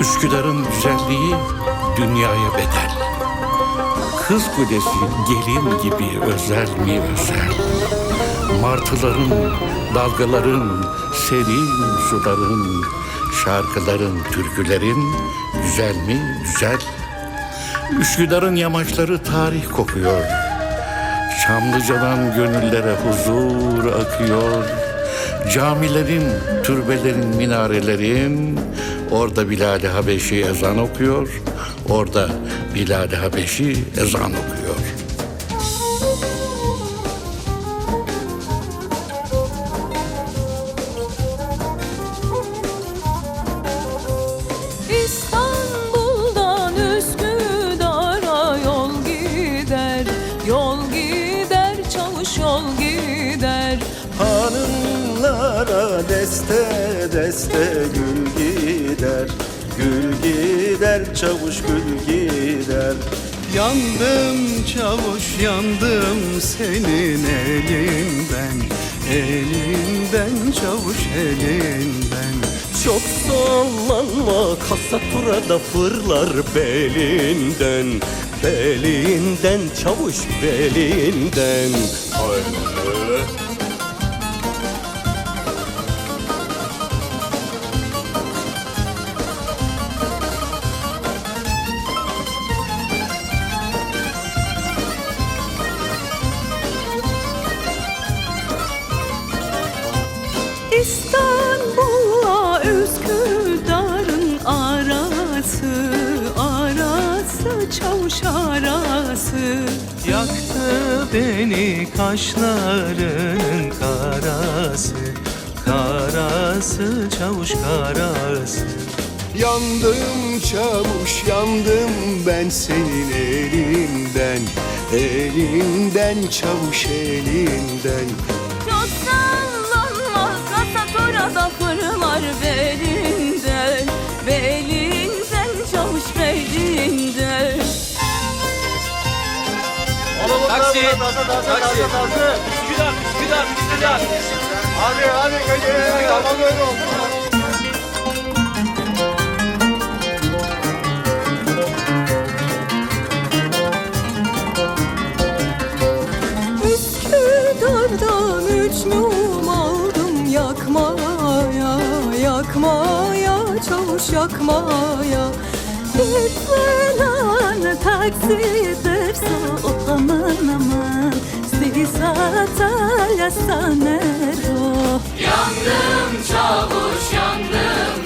Üsküdar'ın güzelliği dünyaya bedel. Kız kulesi gelin gibi özel mi özel. Martıların, dalgaların, serin suların, şarkıların, türkülerin güzel mi güzel. Üsküdar'ın yamaçları tarih kokuyor. Çamlıca'dan gönüllere huzur akıyor. Camilerin, türbelerin, minarelerin orada Bilal-i Habeşi ezan okuyor. Orada Bilal-i Habeşi ezan okuyor. Deste deste gül gider. Gül gider çavuş gül gider. Yandım çavuş yandım senin elinden. Elinden çavuş elinden. Çok sallanma kasaturada fırlar belinden. Belinden çavuş belinden. Ay. Çavuş arası. Yaktı beni kaşlarının karası. Karası çavuş karası. Yandım çavuş yandım ben senin elinden. Elinden çavuş elinden. Çok sallanmaz kasaturada fırlar belinden, belinden, Taksi. Taksi. Üsküdar, Üsküdar, Üsküdar. Hadi hadi gece tamam öyle oldu Üsküdar'dan üç mum aldım yakmaya, yakmaya, çavuş yakmaya. Lütfen taksi derse o aman aman Sizi sataya sanero Yandım çavuş yandım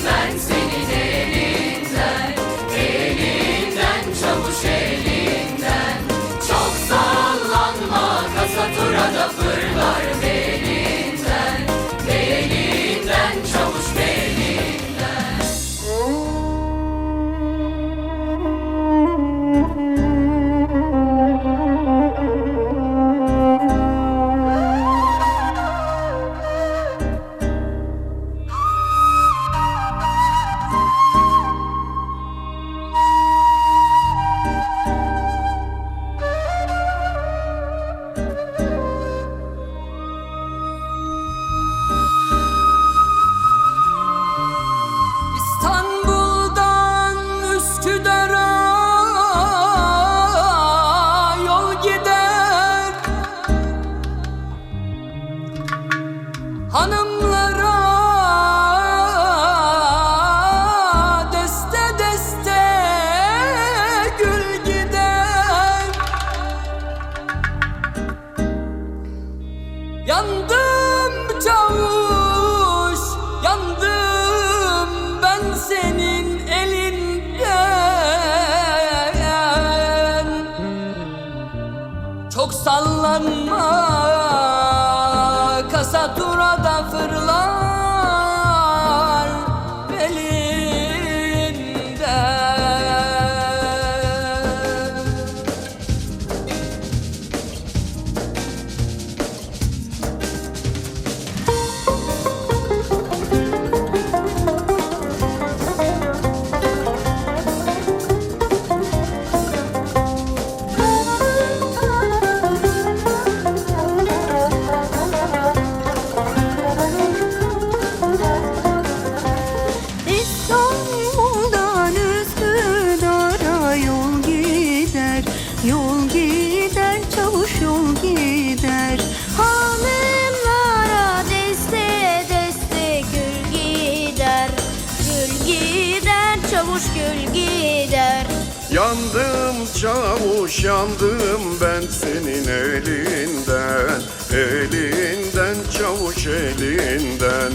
çavuş gül gider. Yandım çavuş yandım ben senin elinden. Elinden çavuş elinden.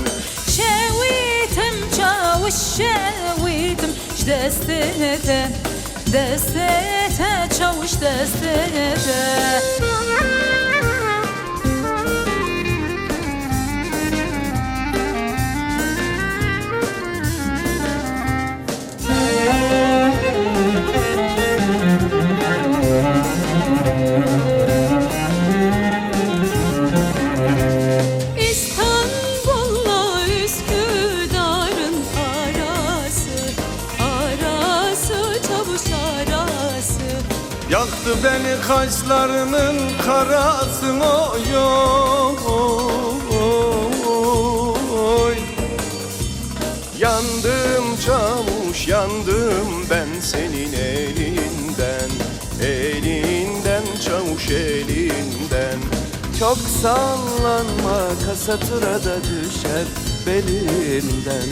Şevitim çavuş şevitim Destete destete çavuş destete. Yaktı beni kaşlarının karası oy oy Yandım çavuş yandım ben senin elinden. Elinden çavuş elinden. Çok sallanma kasaturada düşer belinden.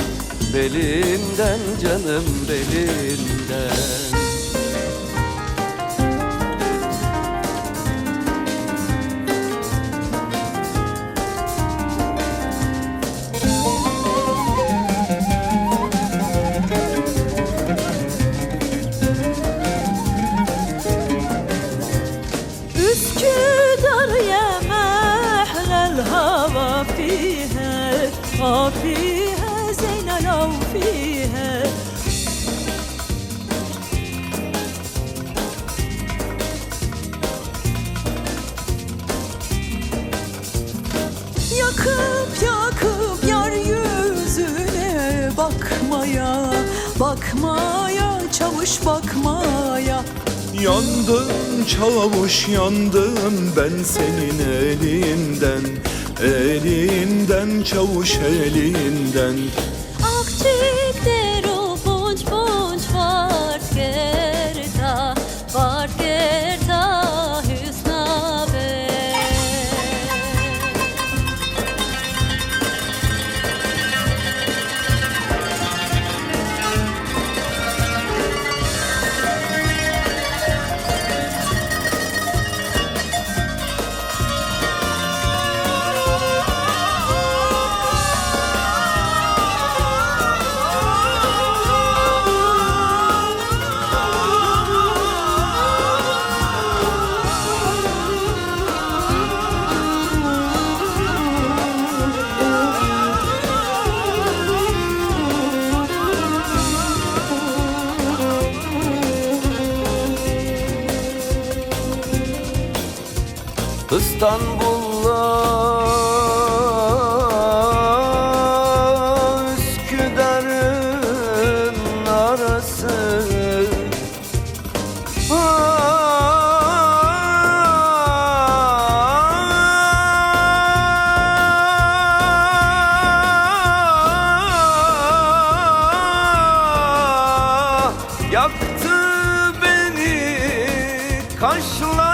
Belinden canım belinden fihe Yakıp yakıp yar yüzüne bakmaya Bakmaya çavuş bakmaya. Yandım çavuş yandım ben senin elinden Elinden çavuş elinden İstanbul'la Üsküdar'ın arası. Ah, yaktı beni kaşlar.